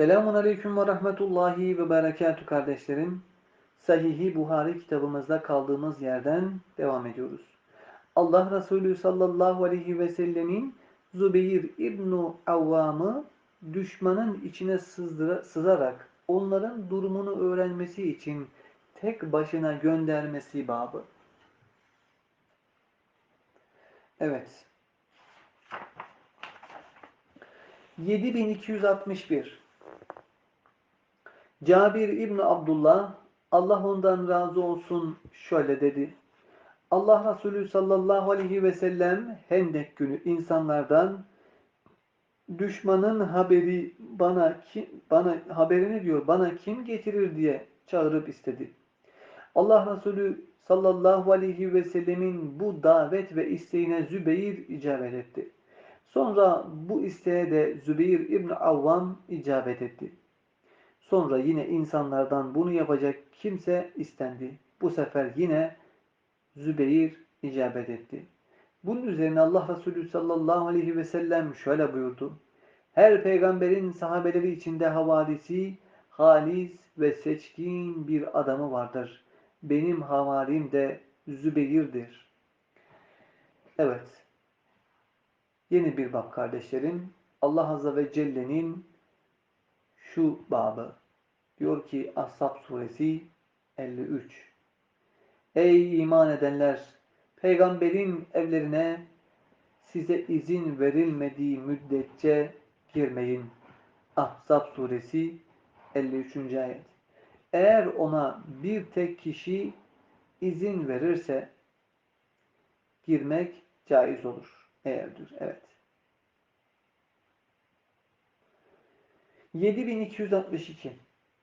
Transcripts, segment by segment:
Selamun Aleyküm ve Rahmetullahi ve Berekatü kardeşlerim. Sahih-i Buhari kitabımızda kaldığımız yerden devam ediyoruz. Allah Resulü sallallahu aleyhi ve sellemin Zübeyir İbnu Avvam'ı düşmanın içine sızdıra, sızarak onların durumunu öğrenmesi için tek başına göndermesi babı. Evet. 7261 Cabir İbni Abdullah Allah ondan razı olsun şöyle dedi. Allah Resulü sallallahu aleyhi ve sellem Hendek günü insanlardan düşmanın haberi bana kim, bana haberini diyor bana kim getirir diye çağırıp istedi. Allah Resulü sallallahu aleyhi ve sellemin bu davet ve isteğine Zübeyir icabet etti. Sonra bu isteğe de Zübeyir İbni Avvam icabet etti. Sonra yine insanlardan bunu yapacak kimse istendi. Bu sefer yine Zübeyir icabet etti. Bunun üzerine Allah Resulü sallallahu aleyhi ve sellem şöyle buyurdu. Her peygamberin sahabeleri içinde havarisi, halis ve seçkin bir adamı vardır. Benim havarim de Zübeyir'dir. Evet. Yeni bir bab kardeşlerim. Allah Azze ve Celle'nin şu babı. Diyor ki Ashab suresi 53. Ey iman edenler! Peygamberin evlerine size izin verilmediği müddetçe girmeyin. Ahzab suresi 53. ayet. Eğer ona bir tek kişi izin verirse girmek caiz olur. Eğerdir. Evet. 7262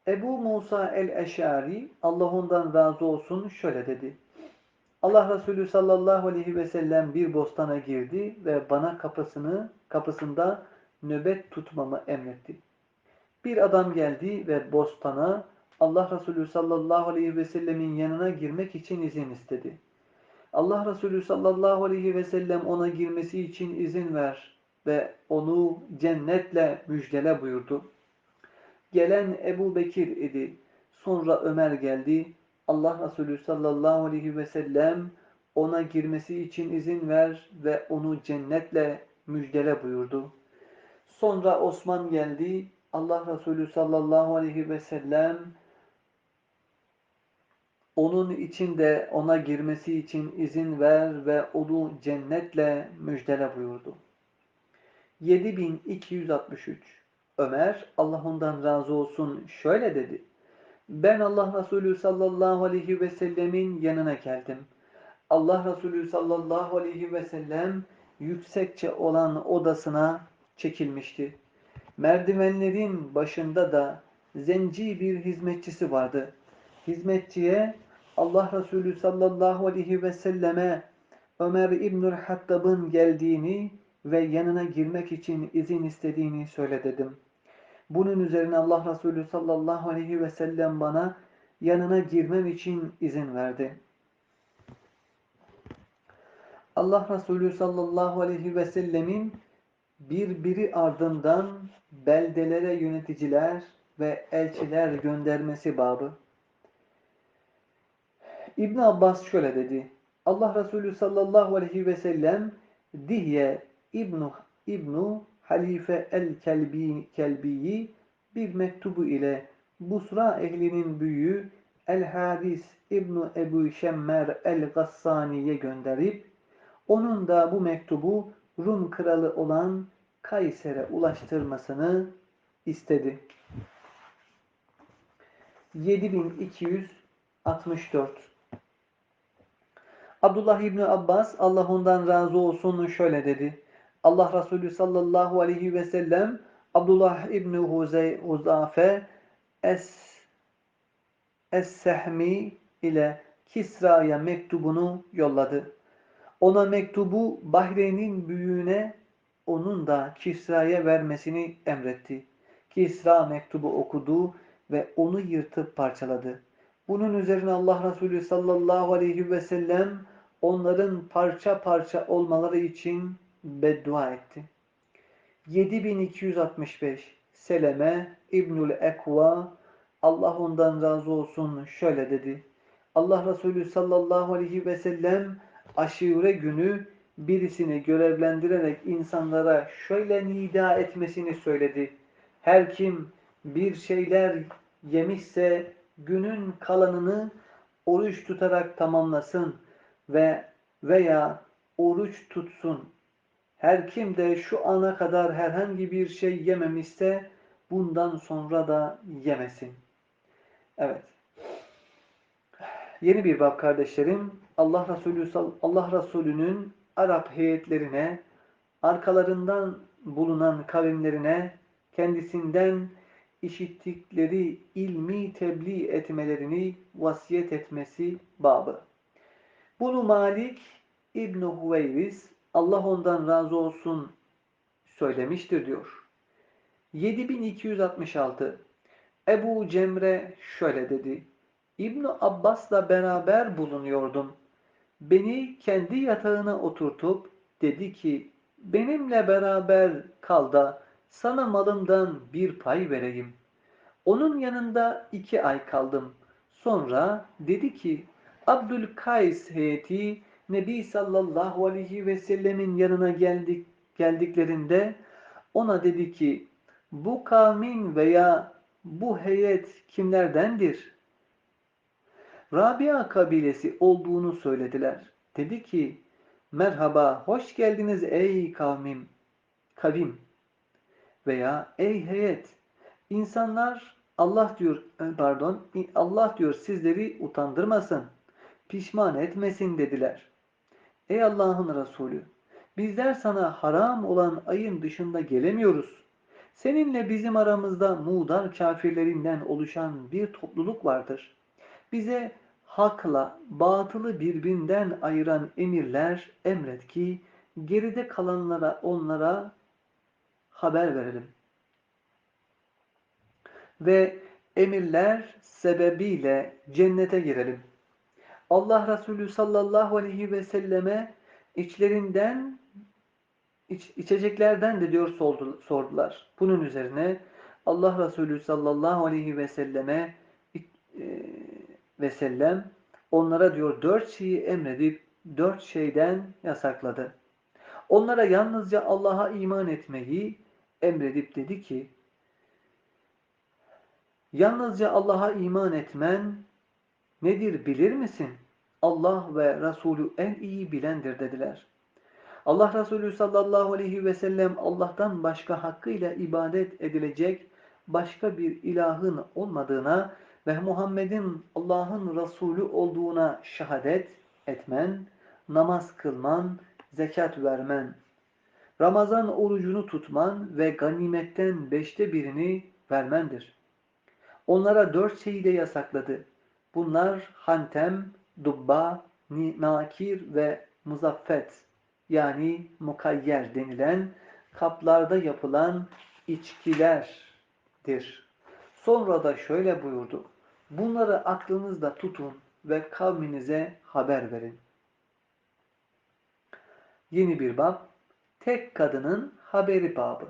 Ebu Musa el-Eşari Allah ondan razı olsun şöyle dedi. Allah Resulü sallallahu aleyhi ve sellem bir bostana girdi ve bana kapısını kapısında nöbet tutmamı emretti. Bir adam geldi ve bostana Allah Resulü sallallahu aleyhi ve sellemin yanına girmek için izin istedi. Allah Resulü sallallahu aleyhi ve sellem ona girmesi için izin ver ve onu cennetle müjdele buyurdu. Gelen Ebu Bekir idi. Sonra Ömer geldi. Allah Resulü sallallahu aleyhi ve sellem ona girmesi için izin ver ve onu cennetle müjdele buyurdu. Sonra Osman geldi. Allah Resulü sallallahu aleyhi ve sellem onun için de ona girmesi için izin ver ve onu cennetle müjdele buyurdu. 7263 Ömer Allah ondan razı olsun şöyle dedi. Ben Allah Resulü sallallahu aleyhi ve sellemin yanına geldim. Allah Resulü sallallahu aleyhi ve sellem yüksekçe olan odasına çekilmişti. Merdivenlerin başında da zenci bir hizmetçisi vardı. Hizmetçiye Allah Resulü sallallahu aleyhi ve selleme Ömer İbnül Hattab'ın geldiğini ve yanına girmek için izin istediğini söyle dedim. Bunun üzerine Allah Resulü sallallahu aleyhi ve sellem bana yanına girmem için izin verdi. Allah Resulü sallallahu aleyhi ve sellemin birbiri ardından beldelere yöneticiler ve elçiler göndermesi babı. İbn Abbas şöyle dedi. Allah Resulü sallallahu aleyhi ve sellem Dihye İbnu İbnu Halife el-Kelbi Kelbi'yi bir mektubu ile Busra ehlinin büyüğü El-Hadis İbnu Ebu Şemmer el-Gassani'ye gönderip onun da bu mektubu Rum kralı olan Kayser'e ulaştırmasını istedi. 7264 Abdullah İbni Abbas Allah ondan razı olsun şöyle dedi. Allah Resulü sallallahu aleyhi ve sellem Abdullah İbni Huzey, Huzafe Es Es-Sehmi ile Kisra'ya mektubunu yolladı. Ona mektubu Bahreyn'in büyüğüne onun da Kisra'ya vermesini emretti. Kisra mektubu okudu ve onu yırtıp parçaladı. Bunun üzerine Allah Resulü sallallahu aleyhi ve sellem onların parça parça olmaları için beddua etti. 7265 Seleme İbnül Ekva Allah ondan razı olsun şöyle dedi. Allah Resulü sallallahu aleyhi ve sellem aşure günü birisini görevlendirerek insanlara şöyle nida etmesini söyledi. Her kim bir şeyler yemişse günün kalanını oruç tutarak tamamlasın ve veya oruç tutsun. Her kim de şu ana kadar herhangi bir şey yememişse bundan sonra da yemesin. Evet. Yeni bir bab kardeşlerim. Allah Resulü Allah Resulü'nün Arap heyetlerine, arkalarından bulunan kavimlerine kendisinden işittikleri ilmi tebliğ etmelerini vasiyet etmesi babı. Bunu Malik İbn Huveyris Allah ondan razı olsun söylemiştir diyor. 7266 Ebu Cemre şöyle dedi. İbn Abbas'la beraber bulunuyordum. Beni kendi yatağına oturtup dedi ki benimle beraber kal da sana malımdan bir pay vereyim. Onun yanında iki ay kaldım. Sonra dedi ki Abdülkays heyeti Nebi sallallahu aleyhi ve sellemin yanına geldik, geldiklerinde ona dedi ki bu kavmin veya bu heyet kimlerdendir? Rabia kabilesi olduğunu söylediler. Dedi ki merhaba hoş geldiniz ey kavmim, kavim veya ey heyet. İnsanlar Allah diyor pardon Allah diyor sizleri utandırmasın, pişman etmesin dediler. Ey Allah'ın Resulü bizler sana haram olan ayın dışında gelemiyoruz. Seninle bizim aramızda mudar kafirlerinden oluşan bir topluluk vardır. Bize hakla batılı birbirinden ayıran emirler emret ki geride kalanlara onlara haber verelim. Ve emirler sebebiyle cennete girelim. Allah Resulü sallallahu aleyhi ve selleme içlerinden iç, içeceklerden de diyor sordular. Bunun üzerine Allah Resulü sallallahu aleyhi ve selleme e, ve sellem onlara diyor dört şeyi emredip dört şeyden yasakladı. Onlara yalnızca Allah'a iman etmeyi emredip dedi ki yalnızca Allah'a iman etmen nedir bilir misin? Allah ve Resulü en iyi bilendir dediler. Allah Resulü sallallahu aleyhi ve sellem Allah'tan başka hakkıyla ibadet edilecek başka bir ilahın olmadığına ve Muhammed'in Allah'ın Resulü olduğuna şehadet etmen, namaz kılman, zekat vermen, Ramazan orucunu tutman ve ganimetten beşte birini vermendir. Onlara dört şeyi de yasakladı. Bunlar hantem, dubba, nakir ve muzaffet yani mukayyer denilen kaplarda yapılan içkilerdir. Sonra da şöyle buyurdu. Bunları aklınızda tutun ve kavminize haber verin. Yeni bir bab. Tek kadının haberi babı.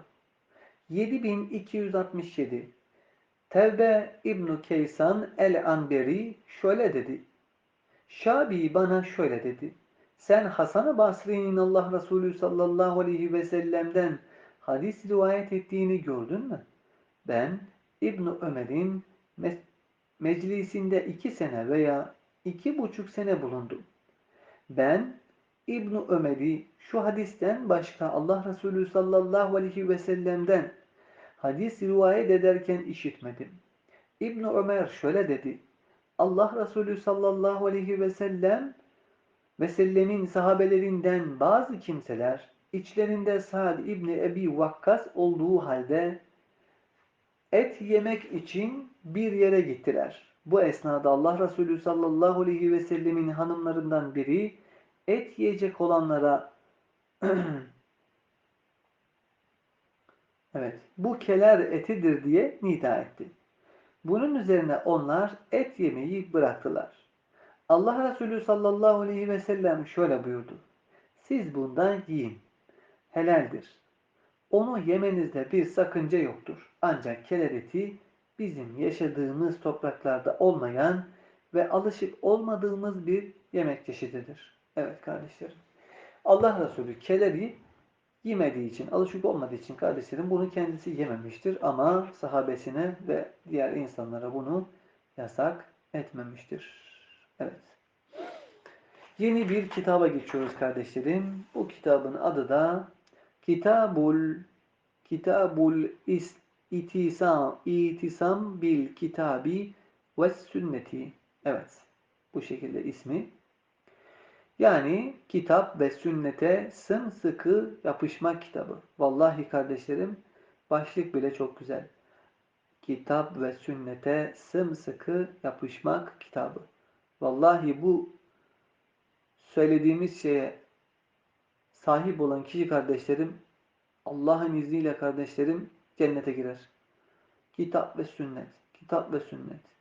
7267 Tevbe İbn Keysan el-Anberi şöyle dedi. Şabi bana şöyle dedi. Sen Hasan-ı Basri'nin Allah Resulü sallallahu aleyhi ve sellem'den hadis rivayet ettiğini gördün mü? Ben İbn Ömer'in me meclisinde iki sene veya iki buçuk sene bulundum. Ben İbn Ömer'i şu hadisten başka Allah Resulü sallallahu aleyhi ve sellem'den hadis rivayet ederken işitmedim. İbn Ömer şöyle dedi. Allah Resulü sallallahu aleyhi ve sellem ve sellemin sahabelerinden bazı kimseler içlerinde Sa'd İbni Ebi Vakkas olduğu halde et yemek için bir yere gittiler. Bu esnada Allah Resulü sallallahu aleyhi ve sellemin hanımlarından biri et yiyecek olanlara evet bu keler etidir diye nida etti. Bunun üzerine onlar et yemeyi bıraktılar. Allah Resulü sallallahu aleyhi ve sellem şöyle buyurdu. Siz bundan yiyin. Helaldir. Onu yemenizde bir sakınca yoktur. Ancak keler eti bizim yaşadığımız topraklarda olmayan ve alışık olmadığımız bir yemek çeşididir. Evet kardeşlerim. Allah Resulü keleri yemediği için, alışık olmadığı için kardeşlerim bunu kendisi yememiştir. Ama sahabesine ve diğer insanlara bunu yasak etmemiştir. Evet. Yeni bir kitaba geçiyoruz kardeşlerim. Bu kitabın adı da Kitabul Kitabul İtisam İtisam bil Kitabi ve Sünneti. Evet. Bu şekilde ismi. Yani kitap ve sünnete sımsıkı yapışmak kitabı. Vallahi kardeşlerim başlık bile çok güzel. Kitap ve sünnete sımsıkı yapışmak kitabı. Vallahi bu söylediğimiz şeye sahip olan kişi kardeşlerim Allah'ın izniyle kardeşlerim cennete girer. Kitap ve sünnet. Kitap ve sünnet.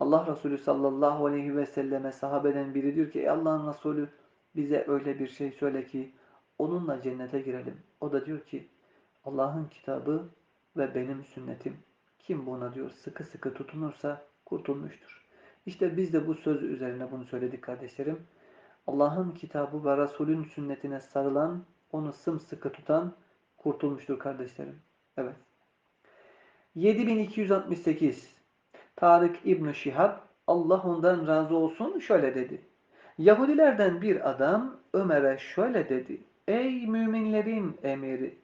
Allah Resulü sallallahu aleyhi ve selleme sahabeden biri diyor ki Ey Allah'ın Resulü bize öyle bir şey söyle ki onunla cennete girelim. O da diyor ki Allah'ın kitabı ve benim sünnetim. Kim buna diyor sıkı sıkı tutunursa kurtulmuştur. İşte biz de bu söz üzerine bunu söyledik kardeşlerim. Allah'ın kitabı ve Resulün sünnetine sarılan, onu sımsıkı tutan kurtulmuştur kardeşlerim. Evet. 7268 Tarık İbn Şihab Allah ondan razı olsun şöyle dedi. Yahudilerden bir adam Ömer'e şöyle dedi. Ey müminlerin emiri!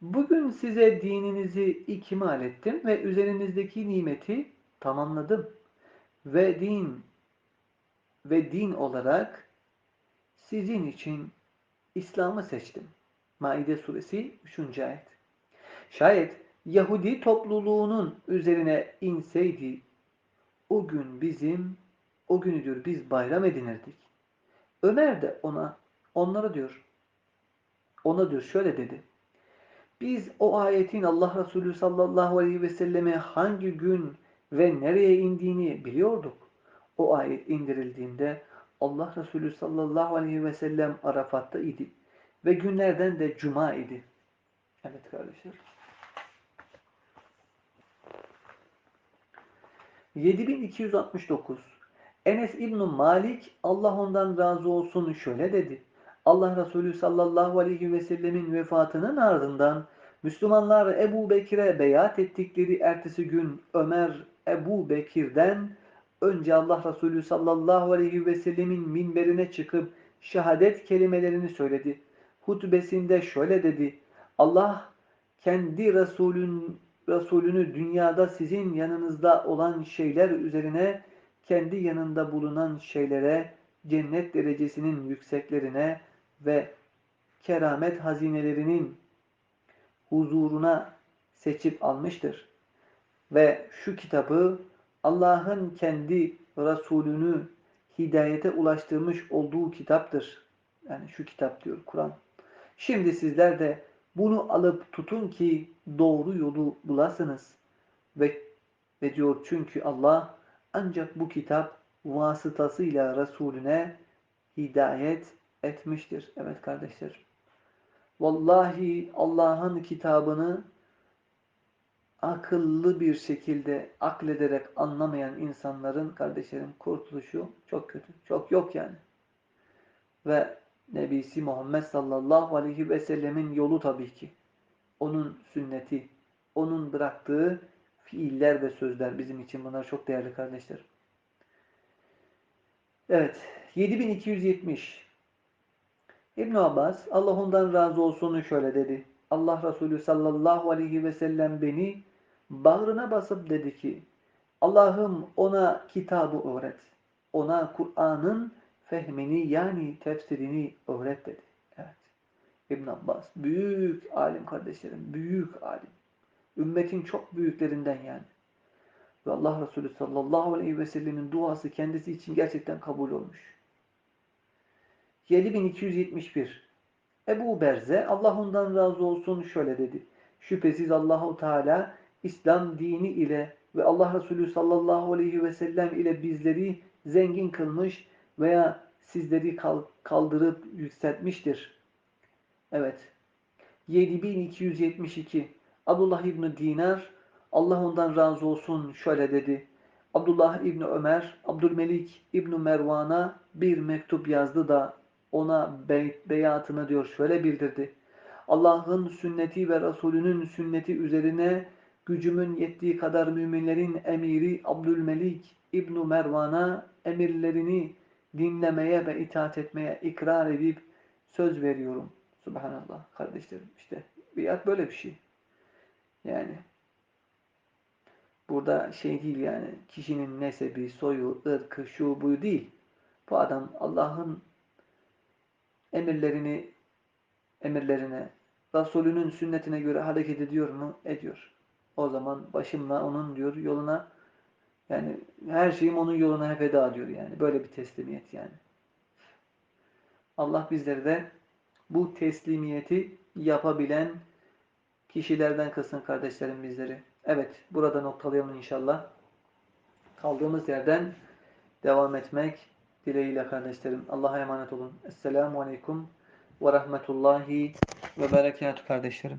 Bugün size dininizi ikmal ettim ve üzerinizdeki nimeti tamamladım. Ve din ve din olarak sizin için İslam'ı seçtim. Maide suresi 3. ayet. Şayet Yahudi topluluğunun üzerine inseydi o gün bizim o günü diyor biz bayram edinirdik. Ömer de ona onlara diyor ona diyor şöyle dedi. Biz o ayetin Allah Resulü sallallahu aleyhi ve selleme hangi gün ve nereye indiğini biliyorduk. O ayet indirildiğinde Allah Resulü sallallahu aleyhi ve sellem Arafat'ta idi. Ve günlerden de cuma idi. Evet kardeşler. 7269 Enes İbn Malik Allah ondan razı olsun şöyle dedi. Allah Resulü sallallahu aleyhi ve sellemin vefatının ardından Müslümanlar Ebu Bekir'e beyat ettikleri ertesi gün Ömer Ebu Bekir'den önce Allah Resulü sallallahu aleyhi ve sellemin minberine çıkıp şehadet kelimelerini söyledi. Hutbesinde şöyle dedi. Allah kendi Resulün Resulünü dünyada sizin yanınızda olan şeyler üzerine kendi yanında bulunan şeylere, cennet derecesinin yükseklerine ve keramet hazinelerinin huzuruna seçip almıştır. Ve şu kitabı Allah'ın kendi Resulünü hidayete ulaştırmış olduğu kitaptır. Yani şu kitap diyor Kur'an. Şimdi sizler de bunu alıp tutun ki doğru yolu bulasınız. Ve, ve diyor çünkü Allah ancak bu kitap vasıtasıyla Resulüne hidayet etmiştir. Evet kardeşler. Vallahi Allah'ın kitabını akıllı bir şekilde aklederek anlamayan insanların kardeşlerim kurtuluşu çok kötü. Çok yok yani. Ve Nebisi Muhammed sallallahu aleyhi ve sellemin yolu tabii ki. Onun sünneti, onun bıraktığı fiiller ve sözler bizim için bunlar çok değerli kardeşler. Evet, 7270 İbn Abbas Allah ondan razı olsun şöyle dedi. Allah Resulü sallallahu aleyhi ve sellem beni bağrına basıp dedi ki Allah'ım ona kitabı öğret. Ona Kur'an'ın fehmini yani tefsirini öğret dedi. Evet. İbn Abbas büyük alim kardeşlerim, büyük alim. Ümmetin çok büyüklerinden yani. Ve Allah Resulü sallallahu aleyhi ve sellemin duası kendisi için gerçekten kabul olmuş. 7271 Ebu Berze Allah ondan razı olsun şöyle dedi. Şüphesiz Allahu Teala İslam dini ile ve Allah Resulü sallallahu aleyhi ve sellem ile bizleri zengin kılmış veya sizleri kaldırıp yükseltmiştir. Evet. 7272 Abdullah İbni Dinar Allah ondan razı olsun şöyle dedi. Abdullah İbni Ömer Abdülmelik İbni Mervan'a bir mektup yazdı da ona be beyatını diyor şöyle bildirdi. Allah'ın sünneti ve Resulünün sünneti üzerine gücümün yettiği kadar müminlerin emiri Abdülmelik İbni Mervan'a emirlerini dinlemeye ve itaat etmeye ikrar edip söz veriyorum. Subhanallah kardeşlerim işte biat böyle bir şey. Yani burada şey değil yani kişinin nesebi, soyu, ırkı, şu buyu değil. Bu adam Allah'ın emirlerini emirlerine, Resulünün sünnetine göre hareket ediyor mu? Ediyor. O zaman başımla onun diyor yoluna yani her şeyim onun yoluna feda diyor yani. Böyle bir teslimiyet yani. Allah bizleri de bu teslimiyeti yapabilen kişilerden kılsın kardeşlerim bizleri. Evet, burada noktalayalım inşallah. Kaldığımız yerden devam etmek dileğiyle kardeşlerim. Allah'a emanet olun. Esselamu Aleyküm ve Rahmetullahi ve Berekatuhu kardeşlerim.